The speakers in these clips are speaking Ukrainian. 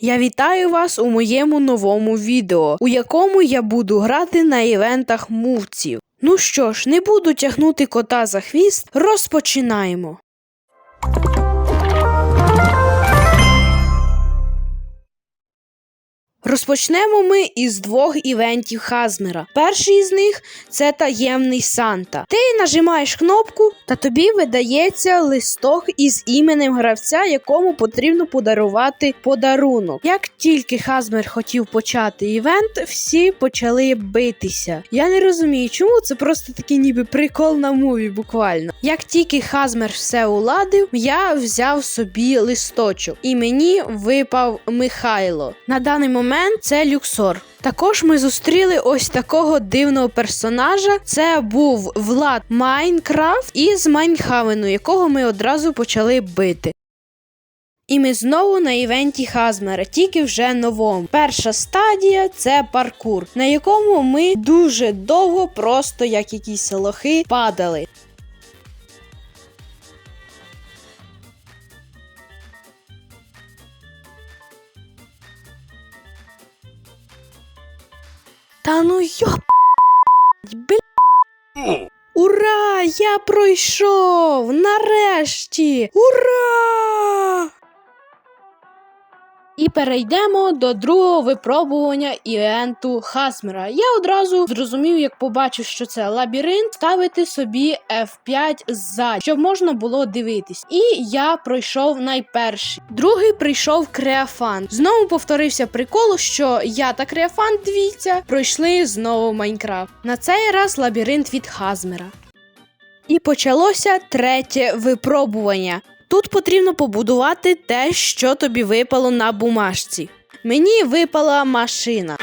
Я вітаю вас у моєму новому відео, у якому я буду грати на івентах мувців. Ну що ж, не буду тягнути кота за хвіст, розпочинаємо. Розпочнемо ми із двох івентів Хазмера. Перший із них це таємний Санта. Ти нажимаєш кнопку, та тобі видається листок із іменем гравця, якому потрібно подарувати подарунок. Як тільки Хазмер хотів почати івент, всі почали битися. Я не розумію, чому це просто такий ніби прикол на муві, буквально. Як тільки Хазмер все уладив, я взяв собі листочок, і мені випав Михайло. На даний момент це Люксор. Також ми зустріли ось такого дивного персонажа. Це був Влад Майнкрафт із Майнхавену, якого ми одразу почали бити. І ми знову на івенті Хазмера, тільки вже новому. Перша стадія це паркур, на якому ми дуже довго, просто як якісь лохи, падали. Та ну йоп. Ура! Я пройшов! Нарешті! Ура! І перейдемо до другого випробування івенту Хасмера. Я одразу зрозумів, як побачив, що це лабіринт, ставити собі F5 ззаді, щоб можна було дивитись. І я пройшов найперший. Другий прийшов Креафан. Знову повторився прикол, що я та Креафан, дивіться, пройшли знову Майнкрафт. На цей раз лабіринт від Хазмера. І почалося третє випробування. Тут потрібно побудувати те, що тобі випало на бумажці. Мені випала машина.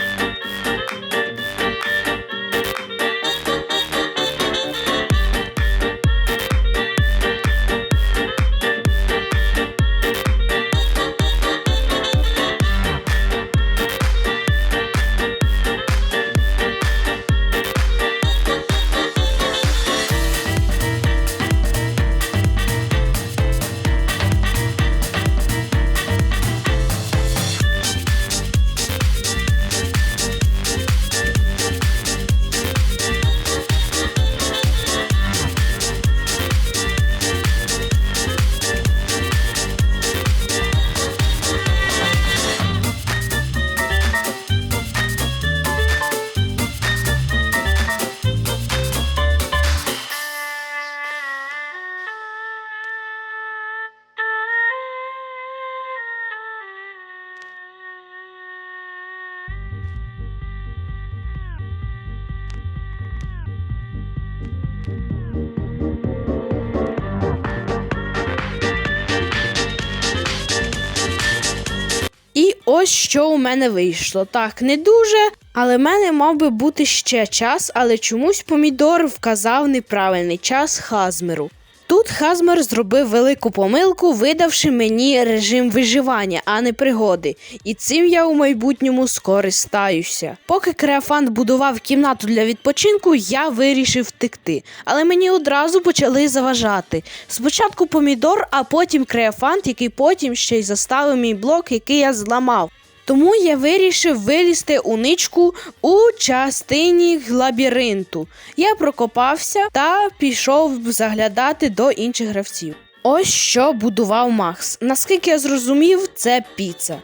Ось що у мене вийшло. Так, не дуже, але в мене мав би бути ще час, але чомусь помідор вказав неправильний час Хазмеру. Тут Хазмер зробив велику помилку, видавши мені режим виживання, а не пригоди. І цим я у майбутньому скористаюся. Поки Креафант будував кімнату для відпочинку, я вирішив втекти. Але мені одразу почали заважати. Спочатку помідор, а потім Креафант, який потім ще й заставив мій блок, який я зламав. Тому я вирішив вилізти у ничку у частині лабіринту. Я прокопався та пішов заглядати до інших гравців. Ось що будував Макс. Наскільки я зрозумів, це піца.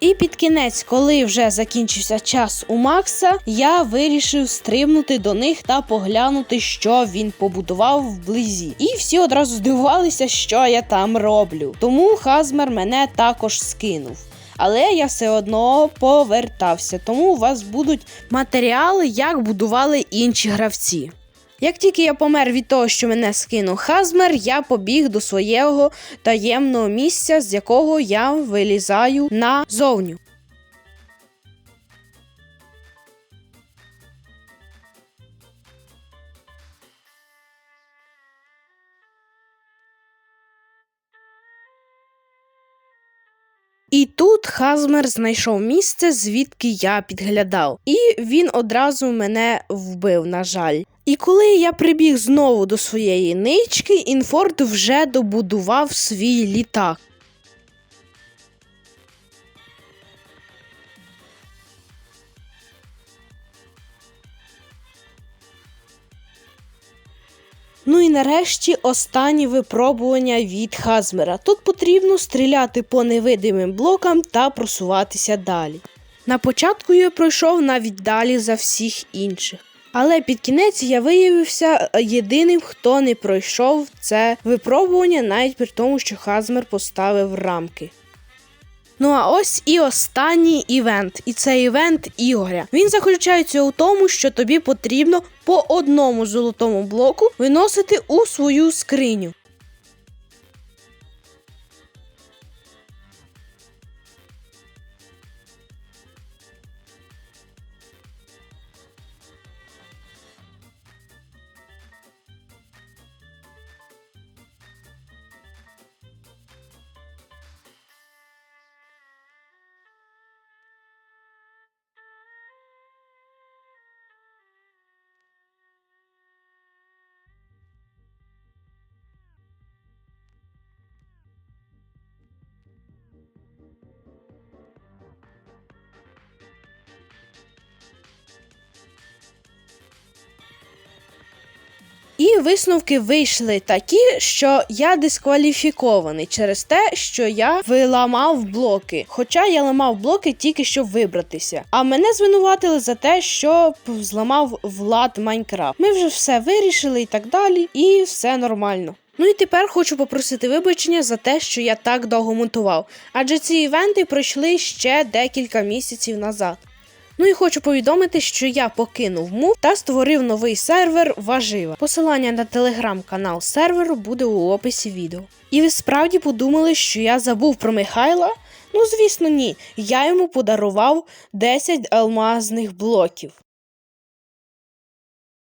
І під кінець, коли вже закінчився час у Макса, я вирішив стрибнути до них та поглянути, що він побудував вблизі. І всі одразу здивувалися, що я там роблю. Тому Хазмер мене також скинув. Але я все одно повертався, тому у вас будуть матеріали, як будували інші гравці. Як тільки я помер від того, що мене скинув Хазмер, я побіг до свого таємного місця, з якого я вилізаю назовню. І тут Хазмер знайшов місце, звідки я підглядав, і він одразу мене вбив, на жаль. І коли я прибіг знову до своєї нички, Інфорд вже добудував свій літак. Ну і нарешті останнє випробування від Хазмера. Тут потрібно стріляти по невидимим блокам та просуватися далі. На початку я пройшов навіть далі за всіх інших. Але під кінець я виявився єдиним, хто не пройшов це випробування, навіть при тому, що Хазмер поставив рамки. Ну а ось і останній івент, і це івент Ігоря. Він заключається у тому, що тобі потрібно по одному золотому блоку виносити у свою скриню. Висновки вийшли такі, що я дискваліфікований через те, що я виламав блоки. Хоча я ламав блоки тільки щоб вибратися. А мене звинуватили за те, що зламав влад Майнкрафт. Ми вже все вирішили і так далі, і все нормально. Ну і тепер хочу попросити вибачення за те, що я так довго монтував, адже ці івенти пройшли ще декілька місяців назад. Ну і хочу повідомити, що я покинув мув та створив новий сервер Важива. Посилання на телеграм-канал серверу буде у описі відео. І ви справді подумали, що я забув про Михайла? Ну, звісно, ні. Я йому подарував 10 алмазних блоків.